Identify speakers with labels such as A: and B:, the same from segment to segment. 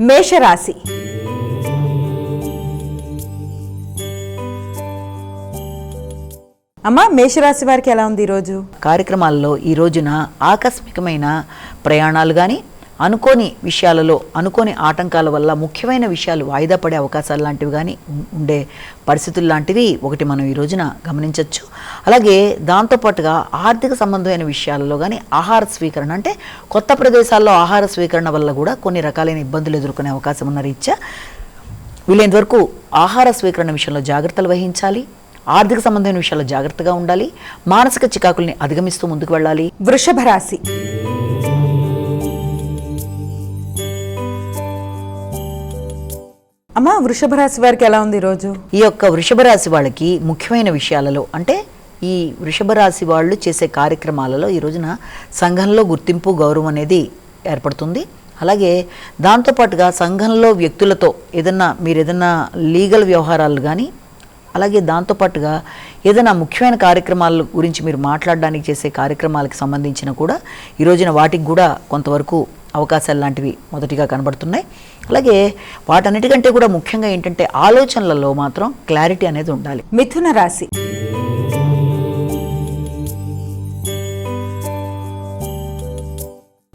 A: మేషరాశి. అమ్మా మేషరాశి వారికి ఎలా ఉంది ఈరోజు?
B: కార్యక్రమాల్లో ఈ రోజున ఆకస్మికమైన ప్రయాణాలు కానీ అనుకోని విషయాలలో అనుకోని ఆటంకాల వల్ల ముఖ్యమైన విషయాలు వాయిదా పడే అవకాశాలు లాంటివి కానీ ఉండే పరిస్థితులు లాంటివి ఒకటి మనం ఈ రోజున గమనించవచ్చు అలాగే దాంతోపాటుగా ఆర్థిక సంబంధమైన విషయాలలో కానీ ఆహార స్వీకరణ అంటే కొత్త ప్రదేశాల్లో ఆహార స్వీకరణ వల్ల కూడా కొన్ని రకాలైన ఇబ్బందులు ఎదుర్కొనే అవకాశం ఉన్న రీత్యా వీలైనంత వరకు ఆహార స్వీకరణ విషయంలో జాగ్రత్తలు వహించాలి. ఆర్థిక సంబంధమైన విషయాల్లో జాగ్రత్తగా ఉండాలి. మానసిక చికాకుల్ని అధిగమిస్తూ ముందుకు వెళ్ళాలి.
A: వృషభ రాశి అమ్మా వృషభ రాశి వారికి ఎలా ఉంది ఈరోజు?
B: ఈ యొక్క వృషభ రాశి వాళ్ళకి ముఖ్యమైన విషయాలలో అంటే ఈ వృషభ రాశి వాళ్ళు చేసే కార్యక్రమాలలో ఈ రోజున సంఘంలో గుర్తింపు గౌరవం అనేది ఏర్పడుతుంది. అలాగే దాంతోపాటుగా సంఘంలో వ్యక్తులతో ఏదన్నా మీరు ఏదన్నా లీగల్ వ్యవహారాలు కానీ అలాగే దాంతోపాటుగా ఏదైనా ముఖ్యమైన కార్యక్రమాల గురించి మీరు మాట్లాడడానికి చేసే కార్యక్రమాలకు సంబంధించిన కూడా ఈ రోజున వాటికి కూడా కొంతవరకు అవకాశాలు లాంటివి మొదటిగా కనబడుతున్నాయి. అలాగే వాటన్నిటికంటే కూడా ముఖ్యంగా ఏంటంటే ఆలోచనలలో మాత్రం క్లారిటీ అనేది ఉండాలి.
A: మిథున రాశి.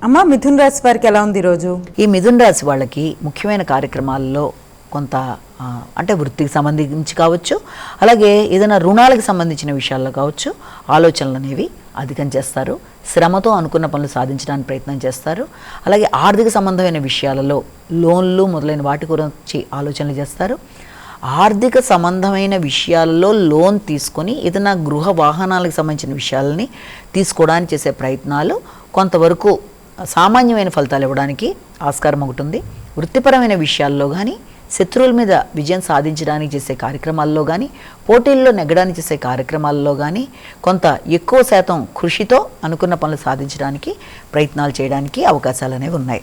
A: అమ్మా మిథున రాశి వారికి ఎలా ఉంది ఈరోజు?
B: ఈ మిథున రాశి వాళ్ళకి ముఖ్యమైన కార్యక్రమాల్లో కొంత అంటే వృత్తికి సంబంధించి కావచ్చు అలాగే ఏదైనా రుణాలకు సంబంధించిన విషయాల్లో కావచ్చు ఆలోచనలు అనేవి అధికం చేస్తారు. శ్రమతో అనుకున్న పనులు సాధించడానికి ప్రయత్నం చేస్తారు. అలాగే ఆర్థిక సంబంధమైన విషయాలలో లోన్లు మొదలైన వాటి గురించి ఆలోచనలు చేస్తారు. ఆర్థిక సంబంధమైన విషయాల్లో లోన్ తీసుకొని ఏదైనా గృహ వాహనాలకు సంబంధించిన విషయాలని తీసుకోవడానికి చేసే ప్రయత్నాలు కొంతవరకు సామాన్యమైన ఫలితాలు ఇవ్వడానికి ఆస్కారం ఒకటి ఉంది. వృత్తిపరమైన విషయాల్లో కానీ శత్రువుల మీద విజయం సాధించడానికి చేసే కార్యక్రమాల్లో కానీ పోటీల్లో నెగ్గడానికి చేసే కార్యక్రమాల్లో కానీ కొంత ఎక్కువ శాతం కృషితో అనుకున్న పనులు సాధించడానికి ప్రయత్నాలు చేయడానికి అవకాశాలు అనేవి ఉన్నాయి.